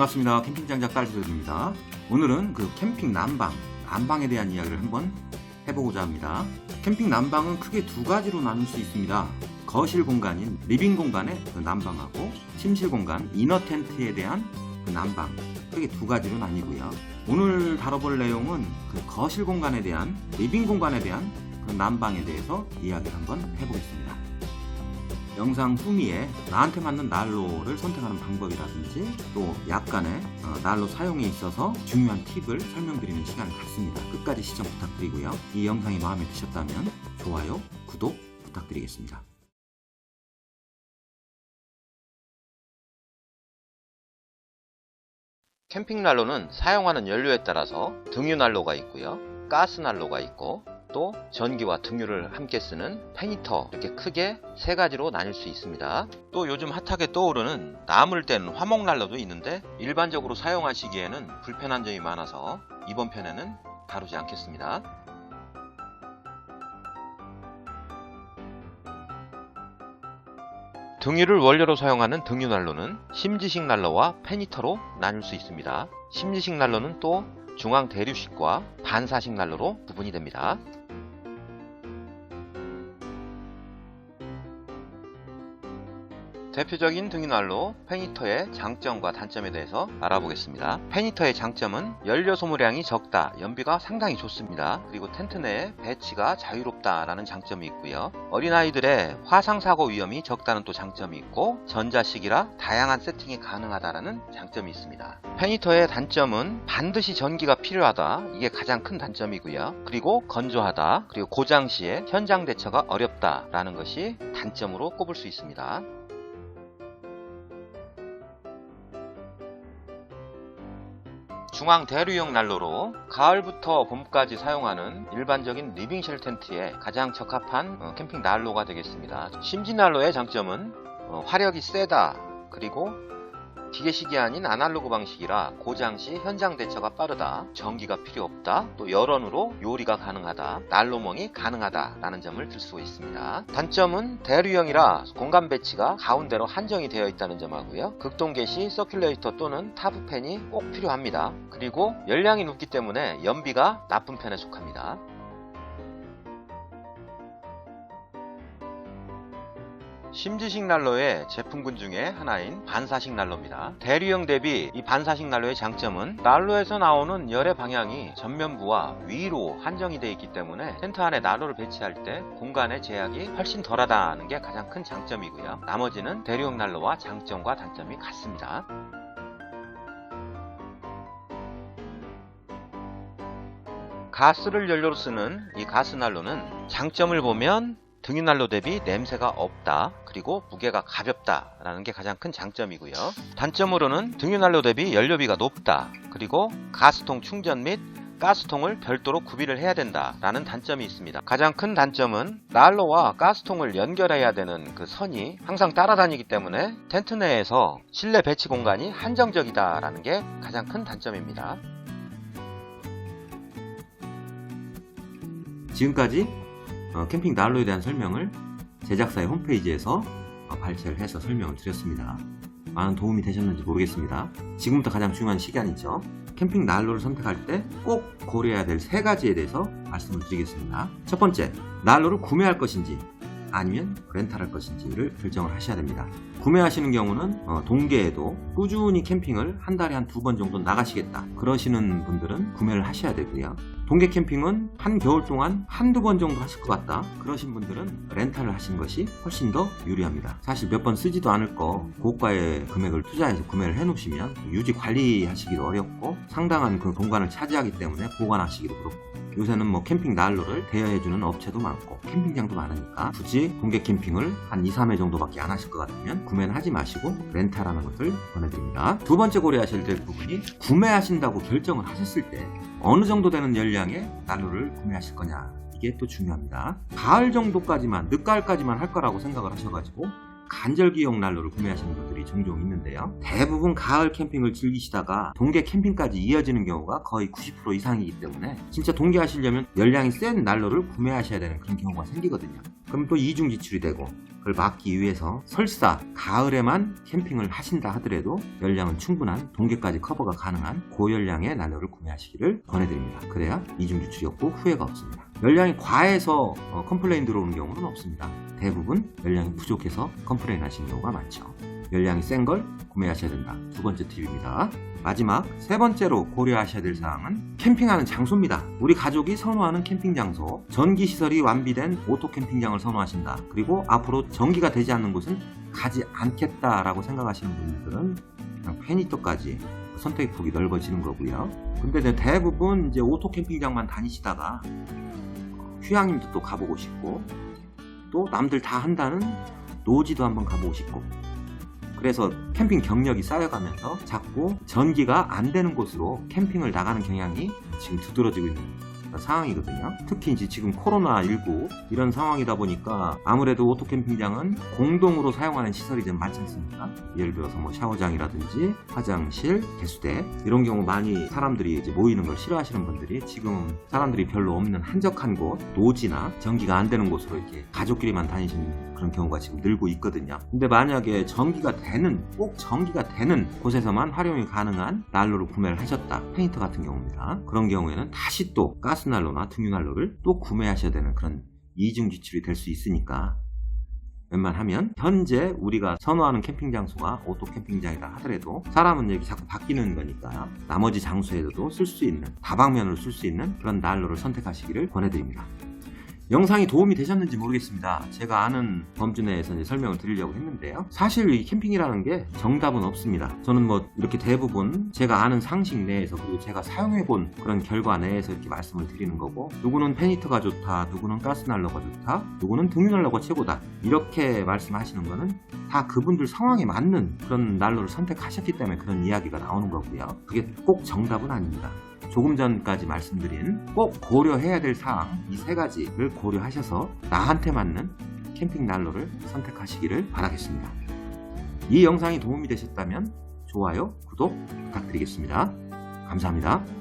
반갑습니다. 캠핑장 작가 알수입니다 오늘은 그 캠핑 난방, 난방에 대한 이야기를 한번 해보고자 합니다. 캠핑 난방은 크게 두 가지로 나눌 수 있습니다. 거실 공간인 리빙 공간의 그 난방하고 침실 공간 이너 텐트에 대한 그 난방 크게 두 가지로 나뉘고요. 오늘 다뤄볼 내용은 그 거실 공간에 대한 리빙 공간에 대한 그 난방에 대해서 이야기를 한번 해보겠습니다. 영상 후미에 나한테 맞는 난로를 선택하는 방법이라든지 또 약간의 어, 난로 사용에 있어서 중요한 팁을 설명드리는 시간을 갖습니다. 끝까지 시청 부탁드리고요. 이 영상이 마음에 드셨다면 좋아요, 구독 부탁드리겠습니다. 캠핑 난로는 사용하는 연료에 따라서 등유 난로가 있고요. 가스 난로가 있고 또 전기와 등유를 함께 쓰는 페니터 이렇게 크게 세 가지로 나뉠 수 있습니다. 또 요즘 핫하게 떠오르는 나물 뗀 화목 난로도 있는데 일반적으로 사용하시기에는 불편한 점이 많아서 이번 편에는 다루지 않겠습니다. 등유를 원료로 사용하는 등유 난로는 심지식 난로와 페니터로 나눌 수 있습니다. 심지식 난로는 또 중앙 대류식과 반사식 난로로 구분이 됩니다. 대표적인 등유난로 페니터의 장점과 단점에 대해서 알아보겠습니다. 페니터의 장점은 연료 소모량이 적다, 연비가 상당히 좋습니다. 그리고 텐트 내에 배치가 자유롭다라는 장점이 있고요. 어린아이들의 화상사고 위험이 적다는 또 장점이 있고 전자식이라 다양한 세팅이 가능하다라는 장점이 있습니다. 페니터의 단점은 반드시 전기가 필요하다. 이게 가장 큰 단점이고요. 그리고 건조하다. 그리고 고장 시에 현장 대처가 어렵다라는 것이 단점으로 꼽을 수 있습니다. 중앙 대류형 난로로 가을부터 봄까지 사용하는 일반적인 리빙쉘 텐트에 가장 적합한 어, 캠핑 난로가 되겠습니다. 심지 난로의 장점은 어, 화력이 세다 그리고 기계식이 아닌 아날로그 방식이라 고장 시 현장 대처가 빠르다, 전기가 필요 없다, 또 열원으로 요리가 가능하다, 난로멍이 가능하다라는 점을 들 수 있습니다. 단점은 대류형이라 공간 배치가 가운데로 한정이 되어 있다는 점하고요. 극동계 시 서큘레이터 또는 타브팬이 꼭 필요합니다. 그리고 열량이 높기 때문에 연비가 나쁜 편에 속합니다. 심지식 난로의 제품군 중에 하나인 반사식 난로입니다. 대류형 대비 이 반사식 난로의 장점은 난로에서 나오는 열의 방향이 전면부와 위로 한정이 되어 있기 때문에 텐트 안에 난로를 배치할 때 공간의 제약이 훨씬 덜하다는 게 가장 큰 장점이고요. 나머지는 대류형 난로와 장점과 단점이 같습니다. 가스를 연료로 쓰는 이 가스 난로는 장점을 보면 등유난로 대비 냄새가 없다 그리고 무게가 가볍다 라는 게 가장 큰 장점이고요. 단점으로는 등유난로 대비 연료비가 높다 그리고 가스통 충전 및 가스통을 별도로 구비를 해야 된다 라는 단점이 있습니다. 가장 큰 단점은 난로와 가스통을 연결해야 되는 그 선이 항상 따라다니기 때문에 텐트 내에서 실내 배치 공간이 한정적이다 라는 게 가장 큰 단점입니다. 지금까지 어, 캠핑 난로에 대한 설명을 제작사의 홈페이지에서 어, 발췌를 해서 설명을 드렸습니다. 많은 도움이 되셨는지 모르겠습니다. 지금부터 가장 중요한 시간이죠. 캠핑 난로를 선택할 때 꼭 고려해야 될 세 가지에 대해서 말씀을 드리겠습니다. 첫 번째, 난로를 구매할 것인지 아니면 렌탈할 것인지를 결정을 하셔야 됩니다. 구매하시는 경우는 어, 동계에도 꾸준히 캠핑을 한 달에 한 두 번 정도 나가시겠다. 그러시는 분들은 구매를 하셔야 되고요. 동계 캠핑은 한 겨울 동안 한두 번 정도 하실 것 같다. 그러신 분들은 렌탈을 하시는 것이 훨씬 더 유리합니다. 사실 몇 번 쓰지도 않을 거 고가의 금액을 투자해서 구매를 해 놓으시면 유지 관리하시기도 어렵고 상당한 그 공간을 차지하기 때문에 보관하시기도 그렇고 요새는 뭐 캠핑 난로를 대여해주는 업체도 많고 캠핑장도 많으니까 굳이 동계 캠핑을 한 2, 3회 정도밖에 안 하실 것 같으면 구매는 하지 마시고 렌탈하는 것을 권해드립니다. 두 번째 고려하셔야 될 부분이 구매하신다고 결정을 하셨을 때 어느 정도 되는 연량의 난로를 구매하실 거냐 이게 또 중요합니다. 가을 정도까지만 늦가을까지만 할 거라고 생각을 하셔가지고 간절기용 난로를 구매하시는 분들 이 종종 있는데요. 대부분 가을 캠핑을 즐기시다가 동계 캠핑까지 이어지는 경우가 거의 90% 이상이기 때문에 진짜 동계 하시려면 열량이 센 난로를 구매하셔야 되는 그런 경우가 생기거든요. 그럼 또 이중 지출이 되고 그걸 막기 위해서 설사 가을에만 캠핑을 하신다 하더라도 열량은 충분한 동계까지 커버가 가능한 고열량의 난로를 구매하시기를 권해드립니다. 그래야 이중 지출이 없고 후회가 없습니다. 열량이 과해서 어, 컴플레인 들어오는 경우는 없습니다. 대부분 열량이 부족해서 컴플레인 하시는 경우가 많죠. 열량이 센 걸 구매하셔야 된다. 두 번째 팁입니다. 마지막 세 번째로 고려하셔야 될 사항은 캠핑하는 장소입니다. 우리 가족이 선호하는 캠핑 장소, 전기 시설이 완비된 오토 캠핑장을 선호하신다. 그리고 앞으로 전기가 되지 않는 곳은 가지 않겠다라고 생각하시는 분들은 그냥 페니터까지 선택의 폭이 넓어지는 거고요. 근데 대부분 이제 오토 캠핑장만 다니시다가 휴양림도 또 가보고 싶고 또 남들 다 한다는 노지도 한번 가보고 싶고 그래서 캠핑 경력이 쌓여가면서 자꾸 전기가 안 되는 곳으로 캠핑을 나가는 경향이 지금 두드러지고 있는 상황이거든요. 특히 이제 지금 코로나19 이런 상황이다 보니까 아무래도 오토 캠핑장은 공동으로 사용하는 시설이 좀 많지 않습니까? 예를 들어서 뭐 샤워장이라든지 화장실, 개수대 이런 경우 많이 사람들이 이제 모이는 걸 싫어하시는 분들이 지금 사람들이 별로 없는 한적한 곳, 노지나 전기가 안 되는 곳으로 이렇게 가족끼리만 다니시는 그런 경우가 지금 늘고 있거든요. 근데 만약에 전기가 되는 꼭 전기가 되는 곳에서만 활용이 가능한 난로를 구매를 하셨다. 페인터 같은 경우입니다. 그런 경우에는 다시 또 가스난로나 등유난로를 또 구매하셔야 되는 그런 이중 지출이 될 수 있으니까 웬만하면 현재 우리가 선호하는 캠핑 장소가 오토 캠핑장이다 하더라도 사람은 여기 자꾸 바뀌는 거니까 나머지 장소에도 쓸 수 있는 다방면으로 쓸 수 있는 그런 난로를 선택하시기를 권해드립니다. 영상이 도움이 되셨는지 모르겠습니다. 제가 아는 범주 내에서 이제 설명을 드리려고 했는데요. 사실 이 캠핑이라는 게 정답은 없습니다. 저는 뭐 이렇게 대부분 제가 아는 상식 내에서 그리고 제가 사용해본 그런 결과 내에서 이렇게 말씀을 드리는 거고 누구는 페니터가 좋다, 누구는 가스난로가 좋다, 누구는 등유난로가 최고다 이렇게 말씀하시는 거는 다 그분들 상황에 맞는 그런 난로를 선택하셨기 때문에 그런 이야기가 나오는 거고요. 그게 꼭 정답은 아닙니다. 조금 전까지 말씀드린 꼭 고려해야 될 사항 이 세 가지를 고려하셔서 나한테 맞는 캠핑 난로를 선택하시기를 바라겠습니다. 이 영상이 도움이 되셨다면 좋아요, 구독 부탁드리겠습니다. 감사합니다.